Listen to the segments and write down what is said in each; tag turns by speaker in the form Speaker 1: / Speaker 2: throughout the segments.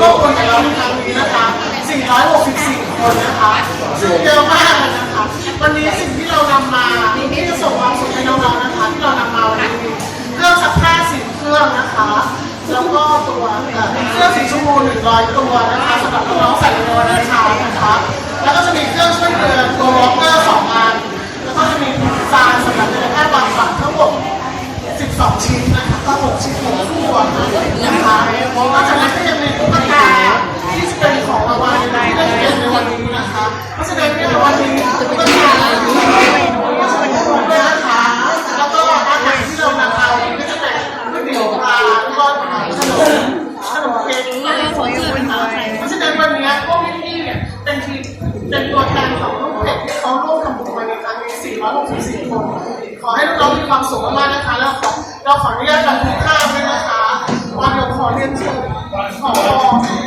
Speaker 1: โลกคนอย่งเราในครั้งนี้นะคะ464 คนนะคะซึ่งเยอะมากเลยนะคะ วันนี้สิ่งที่เรานำมาที่จะส่งความสุขให้น้องๆนะคะ ที่เรานำมาวันนี้เครื่องซักผ้าสิบเครื่องนะคะ แล้วก็ตัวเครื่องสีชมพูหนึ่
Speaker 2: งร้อยตัวนะคะสำหรับน้องใส่ในวัน ความสุขมากๆนะคะแล้วเราขออนุญาตบันทึกภาด้วยนะคะวันเดี๋ยวขอเรียนเชิญขอเอ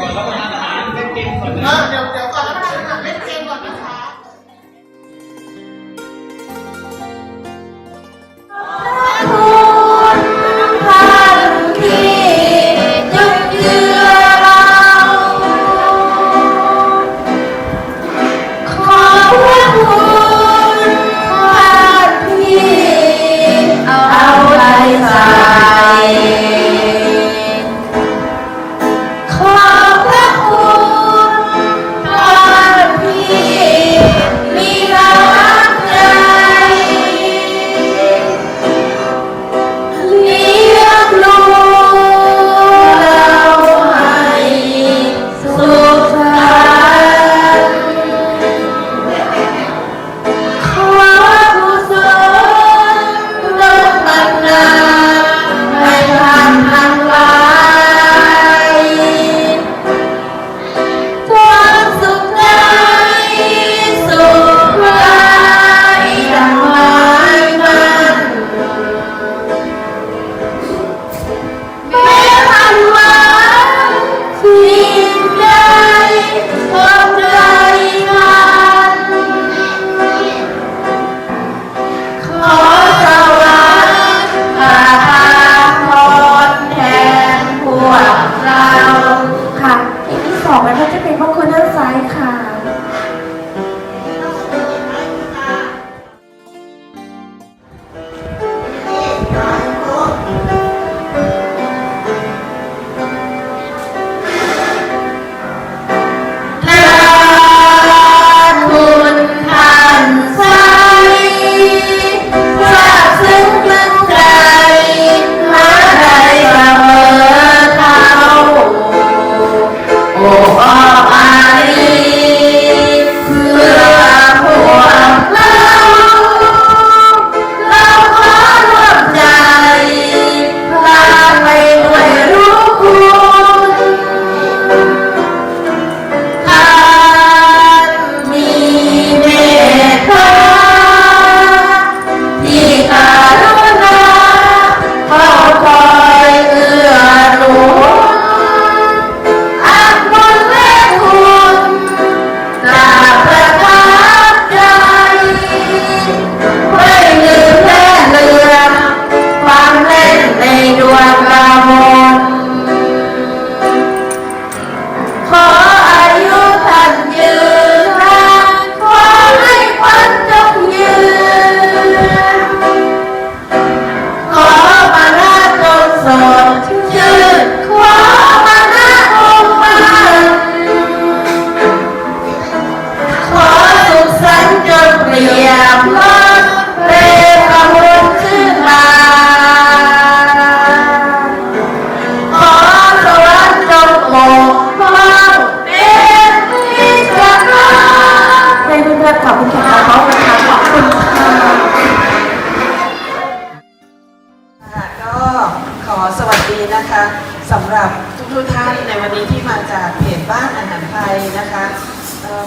Speaker 2: ค่ะ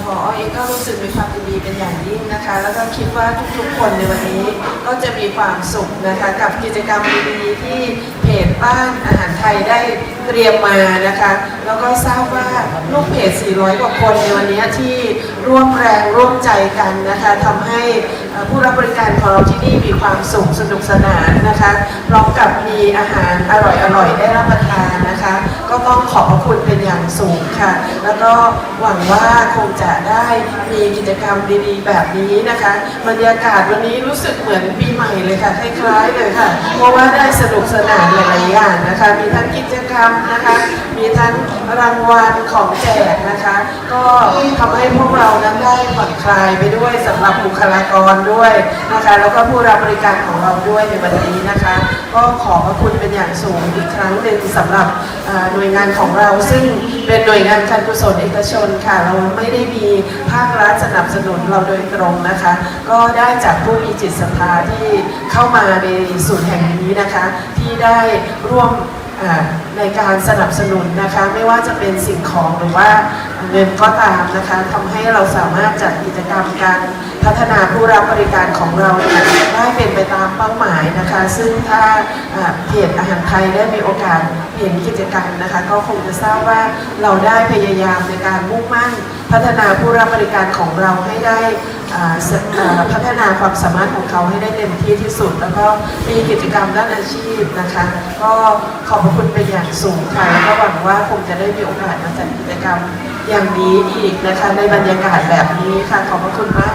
Speaker 3: หมอเองก็รู้สึกมีความยินดีเป็นอย่างยิ่งนะคะ แล้วก็คิดว่าทุกๆคนในวันนี้ก็จะมีความสุขนะคะกับกิจกรรมดีๆที่เพจบ้านอาหารไทยได้เตรียมมานะคะ แล้วก็ทราบว่าลูกเพจ 400 กว่าคนในวันนี้ที่ร่วมแรงร่วมใจกันนะคะทำให้ผู้รับบริการของเราที่นี่มีความสุขสนุกสนานนะคะพร้อมกับมีอาหารอร่อยๆได้รับประทาน ก็ต้องขอบพระคุณเป็นอย่างสูงค่ะ แล้วก็หวังว่าคงจะได้มีกิจกรรมดีๆ แบบนี้นะคะบรรยากาศวันนี้รู้สึกเหมือนปีใหม่เลยค่ะคล้ายๆเลยค่ะ เพราะว่าได้สนุกสนานหลายๆอย่างนะคะ มีทั้งกิจกรรมนะคะ มีทั้งรางวัลของแจกนะคะ ก็ทำให้พวกเรานั้นได้ผ่อนคลายไปด้วยสำหรับบุคลากรด้วยนะคะ แล้วก็ผู้รับบริการของเราด้วยในวันนี้นะคะ ก็ขอบพระคุณเป็นอย่างสูงอีกครั้งหนึ่งสำหรับหน่วยงานของเรา ซึ่งเป็นหน่วยงานการกุศลเอกชนค่ะ เราไม่ได้มีภาครัฐสนับสนุนเราโดยตรงนะคะ ก็ได้จากผู้มีจิตศรัทธาที่เข้ามาในศูนย์แห่งนี้นะคะ ที่ได้ร่วมในการสนับสนุนนะคะ ไม่ว่าจะเป็นสิ่งของหรือว่าเงินก็ตามนะคะทำให้เราสามารถจัดกิจกรรมการ พัฒนาผู้รับบริการของเราได้เป็นไปตามเป้าหมายนะคะ ซึ่งถ้าเพจอาหารไทยได้มีโอกาสเห็นกิจกรรมนะคะ ก็คงจะทราบว่าเราได้พยายามในการมุ่งมั่น พัฒนาผู้รับบริการของเราให้ได้พัฒนาความสามารถของเขาให้ได้เต็มที่ที่สุด แล้วก็มีกิจกรรมด้านอาชีพนะคะ ก็ขอบพระคุณเป็นอย่างสูงค่ะแล้วก็หวังว่าคงจะได้มีโอกาสมาจัดกิจกรรมอย่างนี้อีกนะคะในบรรยากาศแบบนี้ค่ะขอบพระคุณมาก